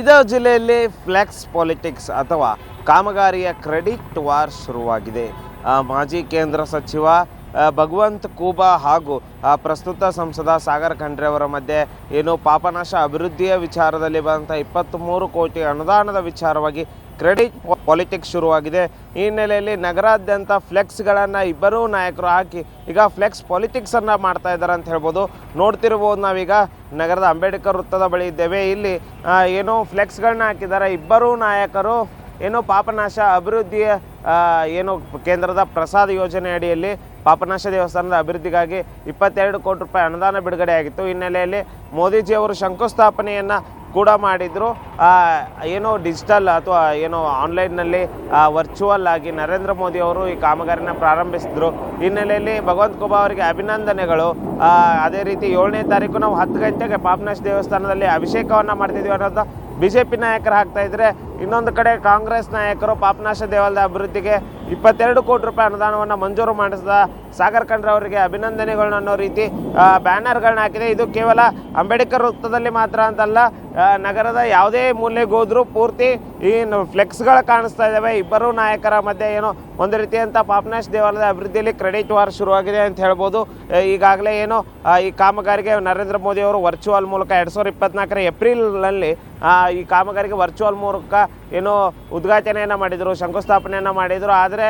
ಬೀದರ್ ಜಿಲ್ಲೆಯಲ್ಲಿ flex politics ಅಥವಾ ಕಾಮಗಾರಿಯ ಕ್ರೆಡಿಟ್ ವಾರ್ ಶುರುವಾಗಿದೆ. ಮಾಜಿ ಕೇಂದ್ರ ಸಚಿವ ಭಗವಂತ್ ಕೂಬಾ ಹಾಗೂ ಪ್ರಸ್ತುತ ಸಂಸದ ಸಾಗರ್ ಖಂಡ್ರೆ ಅವರ ಮಧ್ಯೆ ಏನು ಪಾಪನಾಶ ಅಭಿವೃದ್ಧಿಯ ವಿಚಾರದಲ್ಲಿ ಬಂದಂಥ ಇಪ್ಪತ್ತ್ಮೂರು ಕೋಟಿ ಅನುದಾನದ ವಿಚಾರವಾಗಿ ಕ್ರೆಡಿಟ್ ಪಾಲಿಟಿಕ್ಸ್ ಶುರುವಾಗಿದೆ. ಈ ಹಿನ್ನೆಲೆಯಲ್ಲಿ ನಗರಾದ್ಯಂತ ಫ್ಲೆಕ್ಸ್ಗಳನ್ನು ಇಬ್ಬರೂ ನಾಯಕರು ಹಾಕಿ, ಈಗ ಫ್ಲೆಕ್ಸ್ ಪಾಲಿಟಿಕ್ಸನ್ನು ಮಾಡ್ತಾ ಇದ್ದಾರೆ ಅಂತ ಹೇಳ್ಬೋದು. ನೋಡ್ತಿರ್ಬೋದು ನಾವೀಗ, ನಗರದ ಅಂಬೇಡ್ಕರ್ ವೃತ್ತದ ಬಳಿ ಇದ್ದೇವೆ. ಇಲ್ಲಿ ಏನು ಫ್ಲೆಕ್ಸ್ಗಳನ್ನ ಹಾಕಿದ್ದಾರೆ. ಇಬ್ಬರೂ ನಾಯಕರು, ಏನೋ ಪಾಪನಾಶ ಅಭಿವೃದ್ಧಿಯ ಏನು ಕೇಂದ್ರದ ಪ್ರಸಾದ ಯೋಜನೆ ಅಡಿಯಲ್ಲಿ ಪಾಪನಾಶ ದೇವಸ್ಥಾನದ ಅಭಿವೃದ್ಧಿಗಾಗಿ ಇಪ್ಪತ್ತೆರಡು ಕೋಟಿ ರೂಪಾಯಿ ಅನುದಾನ ಬಿಡುಗಡೆಯಾಗಿತ್ತು. ಹಿನ್ನೆಲೆಯಲ್ಲಿ ಮೋದಿಜಿಯವರು ಶಂಕುಸ್ಥಾಪನೆಯನ್ನು ಕೂಡ ಮಾಡಿದರು. ಏನೋ ಡಿಜಿಟಲ್ ಅಥವಾ ಏನೋ ಆನ್ಲೈನ್ನಲ್ಲಿ ವರ್ಚುವಲ್ ಆಗಿ ನರೇಂದ್ರ ಮೋದಿ ಅವರು ಈ ಕಾಮಗಾರಿನ ಪ್ರಾರಂಭಿಸಿದ್ರು. ಹಿನ್ನೆಲೆಯಲ್ಲಿ ಭಗವಂತ ಕುಬಾ ಅವರಿಗೆ ಅಭಿನಂದನೆಗಳು. ಅದೇ ರೀತಿ ಏಳನೇ ತಾರೀಕು ನಾವು ಹತ್ತು ಗಂಟೆಗೆ ಪಾಪನಾಶ ದೇವಸ್ಥಾನದಲ್ಲಿ ಅಭಿಷೇಕವನ್ನು ಮಾಡ್ತಿದ್ದೀವಿ ಅನ್ನೋದು ಬಿ ಜೆ ಪಿ ನಾಯಕರು ಹಾಕ್ತಾ ಇದ್ರೆ ಇನ್ನೊಂದು ಕಡೆ ಕಾಂಗ್ರೆಸ್ ನಾಯಕರು ಪಾಪನಾಶ ದೇವಾಲಯದ ಅಭಿವೃದ್ಧಿಗೆ ಇಪ್ಪತ್ತೆರಡು ಕೋಟಿ ರೂಪಾಯಿ ಅನುದಾನವನ್ನು ಮಂಜೂರು ಮಾಡಿಸಿದ ಸಾಗರ್ ಖಂಡ್ರೆ ಅವರಿಗೆ ಅಭಿನಂದನೆಗಳನ್ನ ಅನ್ನೋ ರೀತಿ ಬ್ಯಾನರ್ಗಳನ್ನ ಹಾಕಿದೆ. ಇದು ಕೇವಲ ಅಂಬೇಡ್ಕರ್ ವೃತ್ತದಲ್ಲಿ ಮಾತ್ರ ಅಂತಲ್ಲ ನಗರದ ಯಾವುದೇ ಮೂಲೆಗೋದ್ರೂ ಪೂರ್ತಿ ಈ ಫ್ಲೆಕ್ಸ್ಗಳು ಕಾಣಿಸ್ತಾ ಇದ್ದಾವೆ ಇಬ್ಬರು ನಾಯಕರ ಮಧ್ಯೆ ಏನೋ ಒಂದು ರೀತಿಯಂಥ ಪಾಪನಾಶ್ ದೇವಾಲಯದ ಅಭಿವೃದ್ಧಿಯಲ್ಲಿ ಕ್ರೆಡಿಟ್ ವಾರ್ ಶುರುವಾಗಿದೆ ಅಂತ ಹೇಳ್ಬೋದು. ಈಗಾಗಲೇ ಏನು ಈ ಕಾಮಗಾರಿಗೆ ನರೇಂದ್ರ ಮೋದಿ ಅವರು ವರ್ಚುವಲ್ ಮೂಲಕ ಎರಡು ಸಾವಿರದ ಇಪ್ಪತ್ನಾಲ್ಕರ ಏಪ್ರಿಲ್ನಲ್ಲಿ ಈ ಕಾಮಗಾರಿಗೆ ವರ್ಚುವಲ್ ಮೂಲಕ ಏನು ಉದ್ಘಾಟನೆಯನ್ನು ಮಾಡಿದರು, ಶಂಕುಸ್ಥಾಪನೆಯನ್ನು ಮಾಡಿದರು, ಆದರೆ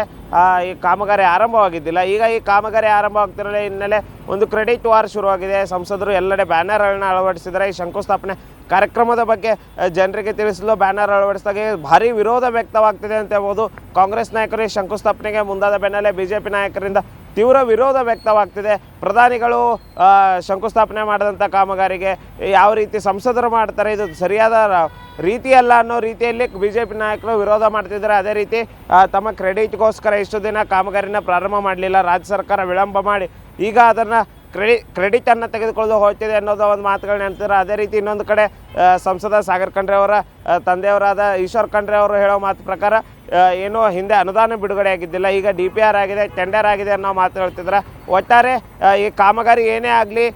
ಈ ಕಾಮಗಾರಿ ಆರಂಭವಾಗಿದ್ದಿಲ್ಲ. ಈಗ ಈ ಕಾಮಗಾರಿ ಆರಂಭವಾಗ್ತಿರೋ ಹಿನ್ನೆಲೆ ಒಂದು ಕ್ರೆಡಿಟ್ ವಾರ್ ಶುರುವಾಗಿದೆ. ಸಂಸದರು ಎಲ್ಲೆಡೆ ಬ್ಯಾನರ್ಗಳನ್ನ ಅಳವಡಿಸಿದರೆ ಈ ಶಂಕುಸ್ಥಾಪನೆ ಕಾರ್ಯಕ್ರಮದ ಬಗ್ಗೆ ಜನರಿಗೆ ತಿಳಿಸಲು ಬ್ಯಾನರ್ ಅಳವಡಿಸಿದಾಗ ಭಾರಿ ವಿರೋಧ ವ್ಯಕ್ತವಾಗ್ತಿದೆ ಅಂತ ಹೇಳ್ಬೋದು ಕಾಂಗ್ರೆಸ್ ನಾಯಕರು. ಈ ಶಂಕುಸ್ಥಾಪನೆಗೆ ಮುಂದಾದ ಬೆನ್ನಲ್ಲೇ ಬಿ ಜೆ ಪಿ ನಾಯಕರಿಂದ ತೀವ್ರ ವಿರೋಧ ವ್ಯಕ್ತವಾಗ್ತಿದೆ. ಪ್ರಧಾನಿಗಳು ಶಂಕುಸ್ಥಾಪನೆ ಮಾಡಿದಂಥ ಕಾಮಗಾರಿಗೆ ಯಾವ ರೀತಿ ಸಂಸದರು ಮಾಡ್ತಾರೆ, ಇದು ಸರಿಯಾದ ರೀತಿಯಲ್ಲ ಅನ್ನೋ ರೀತಿಯಲ್ಲಿ ಬಿ ಜೆ ಪಿ ನಾಯಕರು ವಿರೋಧ ಮಾಡ್ತಿದ್ದಾರೆ. ಅದೇ ರೀತಿ ತಮ್ಮ ಕ್ರೆಡಿಟ್ಗೋಸ್ಕರ ಇಷ್ಟು ದಿನ ಕಾಮಗಾರಿನ ಪ್ರಾರಂಭ ಮಾಡಲಿಲ್ಲ. ರಾಜ್ಯ ಸರ್ಕಾರ ವಿಳಂಬ ಮಾಡಿ ಈಗ ಅದನ್ನು ಕ್ರೆಡಿ, ಕ್ರೆಡಿಟನ್ನು ತೆಗೆದುಕೊಳ್ಳಲು ಹೋಗ್ತಿದೆ ಅನ್ನೋದು ಒಂದು ಮಾತುಗಳನ್ನ ಹೇಳ್ತಾರೆ ಅದೇ ರೀತಿ ಇನ್ನೊಂದು ಕಡೆ ಸಂಸದ ಸಾಗರ್ ಖಂಡ್ರೆ ಅವರ ತಂದೆಯವರಾದ ಈಶ್ವರ್ ಖಂಡ್ರೆ ಅವರು ಹೇಳೋ ಮಾತು ಪ್ರಕಾರ ಏನೋ ಹಿಂದೆ ಅನುದಾನ ಬಿಡುಗಡೆ ಆಗಿದ್ದಿಲ್ಲ, ಈಗ ಡಿ ಪಿ ಆರ್ ಆಗಿದೆ ಟೆಂಡರ್ ಆಗಿದೆ ಅನ್ನೋ ಮಾತು ಹೇಳ್ತಿದ್ರೆ. ಒಟ್ಟಾರೆ ಈ ಕಾಮಗಾರಿ ಏನೇ ಆಗಲಿ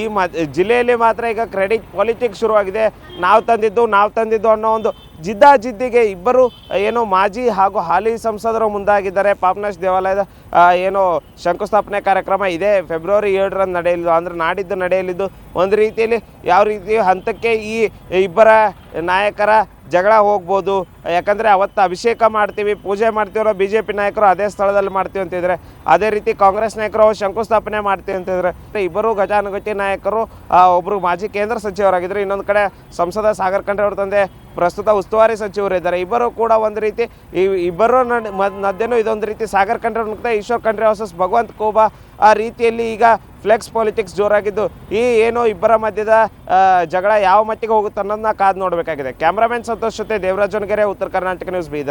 ಈ ಮ, ಜಿಲ್ಲೆಯಲ್ಲಿ ಮಾತ್ರ ಈಗ ಕ್ರೆಡಿಟ್ ಪಾಲಿಟಿಕ್ಸ್ ಶುರುವಾಗಿದೆ. ನಾವು ತಂದಿದ್ದು ನಾವು ತಂದಿದ್ದು ಅನ್ನೋ ಒಂದು ಜಿದ್ದಾಜಿದ್ದಿಗೆ ಇಬ್ಬರು ಏನೋ ಮಾಜಿ ಹಾಗೂ ಹಾಲಿ ಸಂಸದರು ಮುಂದಾಗಿದ್ದಾರೆ. ಪಾಪನಾಶ್ ದೇವಾಲಯದ ಏನು ಶಂಕುಸ್ಥಾಪನೆ ಕಾರ್ಯಕ್ರಮ ಇದೆ. ಫೆಬ್ರವರಿ ಏಳರಂದು ನಡೆಯಲಿದ್ದು, ಅಂದರೆ ನಾಡಿದ್ದು ನಡೆಯಲಿದ್ದು, ಒಂದು ರೀತಿಯಲ್ಲಿ ಯಾವ ರೀತಿ ಹಂತಕ್ಕೆ ಈ ಇಬ್ಬರ ನಾಯಕರ ಜಗಳ ಹೋಗ್ಬೋದು ಯಾಕಂದರೆ ಅವತ್ತು ಅಭಿಷೇಕ ಮಾಡ್ತೀವಿ, ಪೂಜೆ ಮಾಡ್ತೀವರೋ ಬಿ ಜೆ ಪಿ ನಾಯಕರು ಅದೇ ಸ್ಥಳದಲ್ಲಿ ಮಾಡ್ತೀವಿ ಅಂತಿದ್ರೆ, ಅದೇ ರೀತಿ ಕಾಂಗ್ರೆಸ್ ನಾಯಕರು ಅವ್ರು ಶಂಕುಸ್ಥಾಪನೆ ಮಾಡ್ತೀವಿ ಅಂತಿದ್ರೆ, ಇಬ್ಬರು ಗಜಾನುಗತಿ ನಾಯಕರು ಒಬ್ಬರು ಮಾಜಿ ಕೇಂದ್ರ ಸಚಿವರಾಗಿದ್ದರು ಇನ್ನೊಂದು ಕಡೆ ಸಂಸದ ಸಾಗರ್ ಖಂಡ್ರೆ ಅವ್ರ ತಂದೆ, ಪ್ರಸ್ತುತ ಉಸ್ತುವಾರಿ ಸಚಿವರು ಇದ್ದಾರೆ. ಇಬ್ಬರು ಕೂಡ ಒಂದು ರೀತಿ, ಈ ಇಬ್ಬರು ಮಧ್ಯನೂ ಇದೊಂದು ರೀತಿ ಸಾಗರ್ ಖಂಡ್ರೆ ಮುಕ್ತ ಈಶ್ವರ್ ಖಂಡ್ರೆ ವರ್ಸಸ್ ಭಗವಂತ್ ಕೋಬಾ, ಆ ರೀತಿಯಲ್ಲಿ ಈಗ ಫ್ಲೆಕ್ಸ್ ಪಾಲಿಟಿಕ್ಸ್ ಜೋರಾಗಿದ್ದು, ಈ ಏನು ಇಬ್ಬರ ಮಧ್ಯದ ಜಗಳ ಯಾವ ಮಟ್ಟಿಗೆ ಹೋಗುತ್ತೆ ಅನ್ನೋದನ್ನ ಕಾದು ನೋಡಬೇಕಾಗಿದೆ. ಕ್ಯಾಮ್ರಾಮನ್ ಸಂತೋಷ್ ಜೊತೆ ದೇವರಾಜ್ उत्तर कर्नाटक न्यूज़ बीदर।